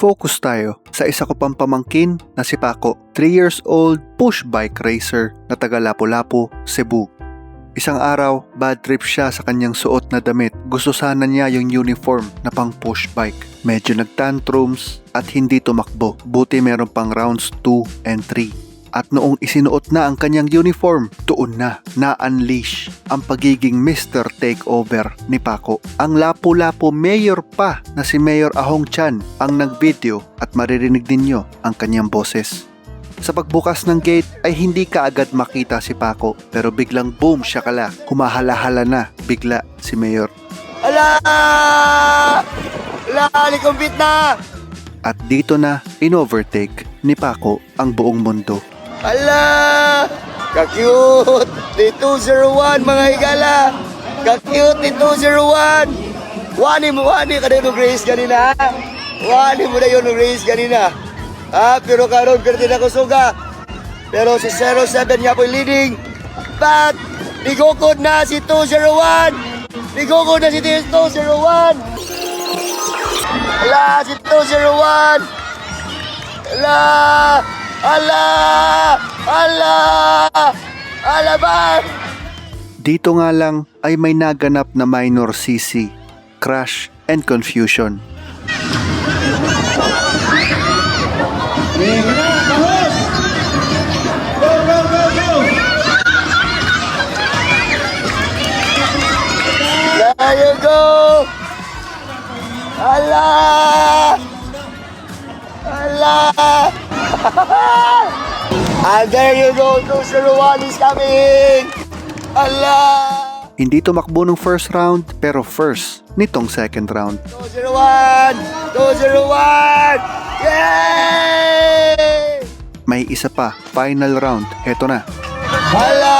Focus tayo sa isa ko pang pamangkin na si Paco, 3 years old push bike racer na taga Lapu-Lapu, Cebu. Isang araw, bad trip siya sa kanyang suot na damit. Gusto sana niya yung uniform na pang push bike. Medyo nagtantrums at hindi tumakbo. Buti meron pang rounds 2 and 3. At noong isinuot na ang kanyang uniform, tuon na, na-unleash ang pagiging Mr. Takeover ni Paco. Ang Lapu-Lapu mayor pa na si Mayor Ahong Chan ang nag-video at maririnig ninyo ang kanyang boses. Sa pagbukas ng gate ay hindi kaagad makita si Paco pero biglang boom siya kala. Humahala-hala na bigla si Mayor. Ala! Ala, likumpit na! At dito na in-overtake ni Paco ang buong mundo. Ala! Ka-cute! Ni 201 mga higala! Ka-cute ni 201! Wani mo, wani ka na yung race kanina ha? Wani mo na yung race kanina. Ah, pero karon pero din ako suga. Pero si 07 nga po leading. But, nigukod na si 201! Nigukod na si 201! Ala, si 201! Ala! Ala! Ala! Ala ba? Dito nga lang ay may naganap na minor CC, crash and confusion. There you go! Ala! Ala! And there you go, 201 is coming! Ala! Hindi tumakbo ng first round pero first nitong second round. 201! 201! Yay! May isa pa, final round. Heto na. Hala!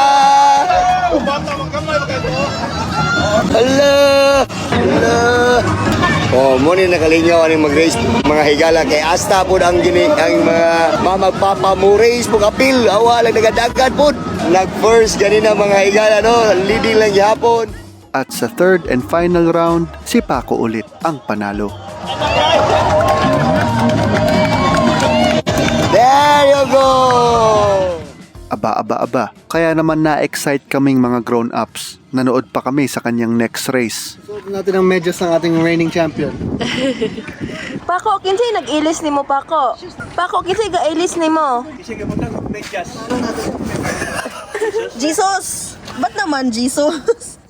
Hala! Hala! Oh, mo ni nakalingaw ani mag-race mga higala. Kay asta pod ang gini ang mga mamagpapa mo race mo kapil awa lang nagadagan pod nag first ganina mga higala no? Leading lang gyapon At sa third and final round, si Paco ulit ang panalo. there you go Aba, aba, aba. Kaya naman na-excite kaming mga grown-ups. Nanood pa kami sa kanyang next race. Suot natin ang medyas ng ating reigning champion. Pako, kinsay nag-ilis ni mo, Pako? Pako, kinsay ga-ilis ni mo? Jesus! Ba't naman Jesus?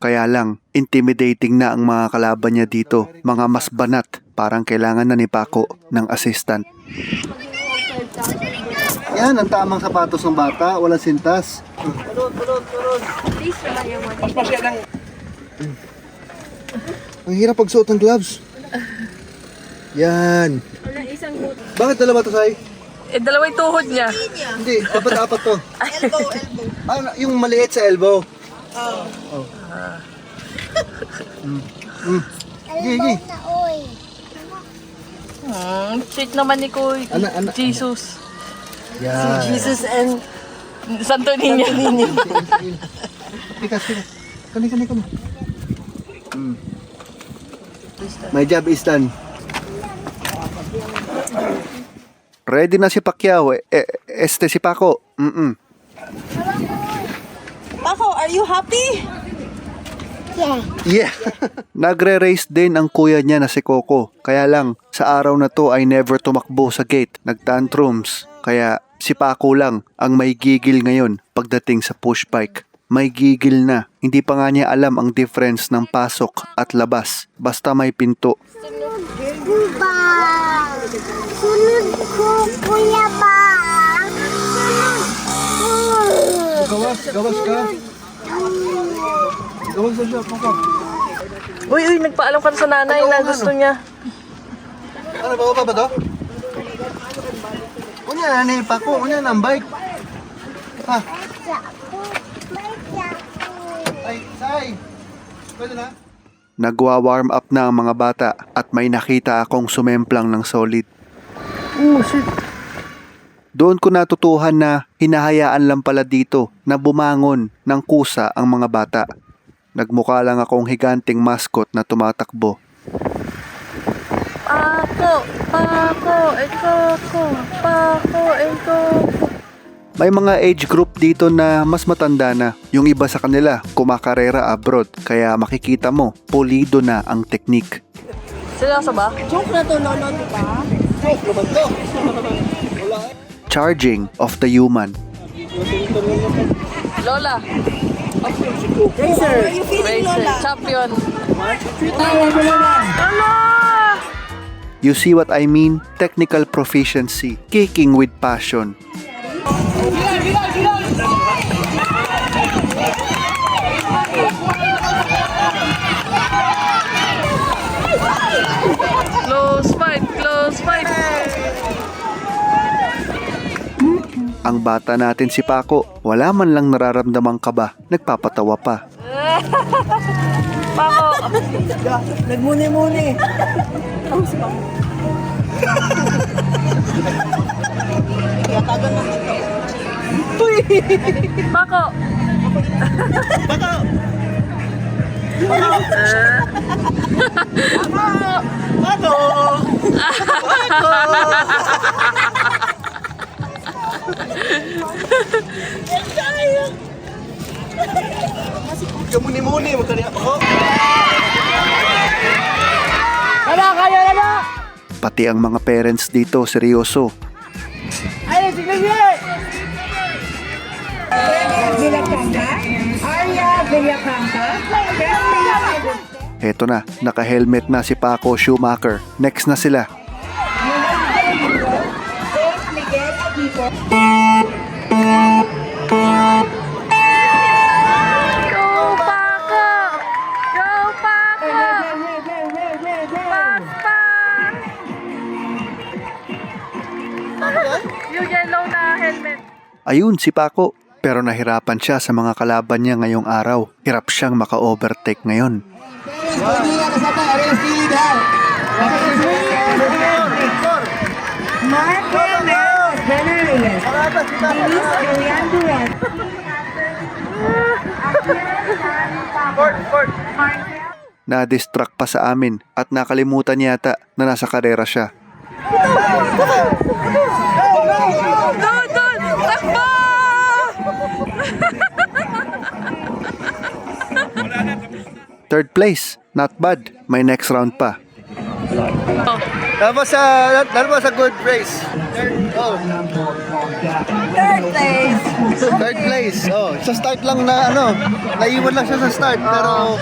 Kaya lang, intimidating na ang mga kalaban niya dito. Mga mas banat. Parang kailangan na ni Paco ng assistant. Yan ang tamang sapatos ng bata, walang sintas. Ang hirap pagsuot ng gloves. Yan. Bakit dalawa to, Sai? Eh, dalawa yung tuhod niya. Hindi, dapat apat to. Elbow, elbow. Ah, yung maliit sa elbow. Oh. Mm. Mm. Sige, sige. Hmm, sweet naman ni Kuy. Ana, ana, Jesus. Yan. Jesus and Santo Niño. Tikas, tikas. Kani, kani, kani. Mm. My job is done. Ready na si Pacquiao. Eh, eh, este si Paco. Mm-mm. Pako, are you happy? Yeah. Nagre-race din ang kuya niya na si Coco. Kaya lang, sa araw na to ay never tumakbo sa gate. Nagtantrums. Kaya si Paco lang ang may gigil ngayon pagdating sa push bike. May gigil na. Hindi pa nga niya alam ang difference ng pasok at labas. Basta may pinto. ba? Sunod ko, kuya ba? Sunod ko. Gawas, gawas ka. Gawas na siya, papa. Uy, uy, nagpaalam ka na sa nanay na gusto niya. Ano, bawa pa ba to? Unya na ni Paco, unya na ang bike. Ha? Sapo. Ay, say. Pwede na? Nagwa-warm up na ang mga bata at may nakita akong sumemplang ng solid. Doon ko natutuhan na hinahayaan lang pala dito na bumangon ng kusa ang mga bata. Nagmukha lang akong higanting mascot na tumatakbo. Ako, pako, ekoko, pako, ekoko. May mga age group dito na mas matanda na. Yung iba sa kanila kumakarera abroad kaya makikita mo pulido na ang teknik. Seryoso ba? Charging of the human. Lola. Racer. Racer. Champion. Lola! You see what I mean? Technical proficiency, kicking with passion. Close fight, close fight. Ang bata natin si Paco, wala man lang nararamdamang kaba, nagpapatawa pa. Pako. Nagmuni-muni. Pako. Kamuni-muni. Magkani ako. Pati ang mga parents dito seryoso. Heto na, naka-helmet na si Paco Schumacher. Next na sila. Go, Ayun si Paco. Pero nahirapan siya sa mga kalaban niya ngayong araw. Hirap siyang maka-overtake ngayon. Na-distract pa sa amin at nakalimutan yata na nasa karera siya. Third place, not bad. May next round pa. Tapos sa, tapos sa good place. Oh. Third place. Third place. Oh, sa start lang na ano, naiwan lang siya sa start pero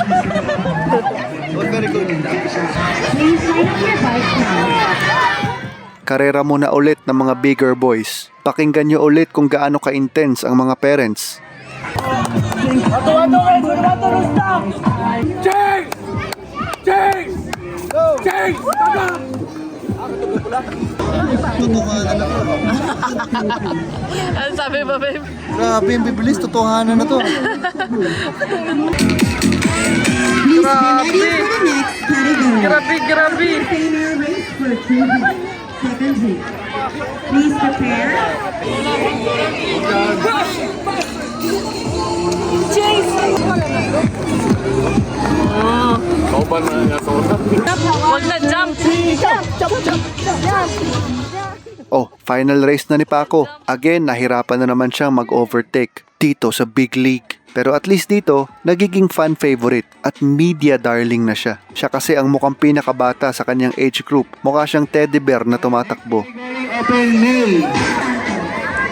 oh, very good. Karera muna ulit ng mga bigger boys. Pakinggan nyo ulit kung gaano ka-intense ang mga parents. Ano sabi mo, babe? Grabe, yung bibilis, totohanan na to. Grabe. Grabe, grabe. Please prepare. Huwag Oh, final race na ni Paco. Again, nahirapan na naman siyang mag-overtake dito sa big league. Pero at least dito, nagiging fan favorite at media darling na siya. Siya kasi ang mukhang pinakabata sa kanyang age group. Mukha siyang teddy bear na tumatakbo.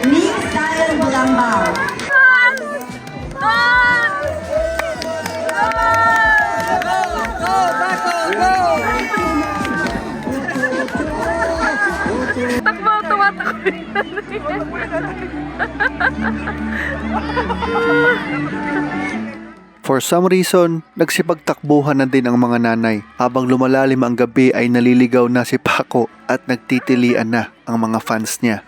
Nick Style Bulambao. For some reason, nagsipagtakbuhan na din ang mga nanay. Habang lumalalim ang gabi ay naliligaw na si Paco at nagtitilian na ang mga fans niya.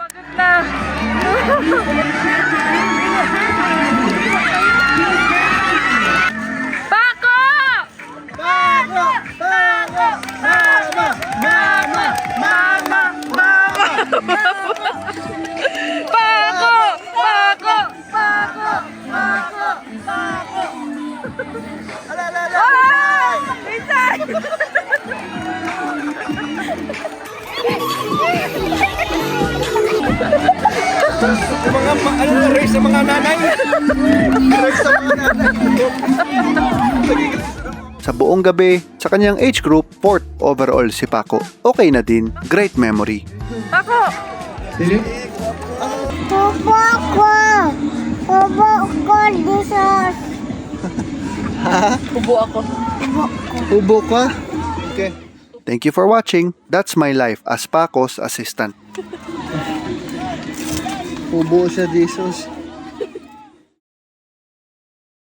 Yung mga, ma- ano na, race ng mga nanay. race ng mga nanay. Sa buong gabi, sa kanyang age group, fourth overall si Paco. Okay na din, great memory. Tubo ko. Tubo ko dito. Kubo ako. Ubo ka? Okay. Thank you for watching. That's my life as Paco's assistant. Ubo siya, Jesus.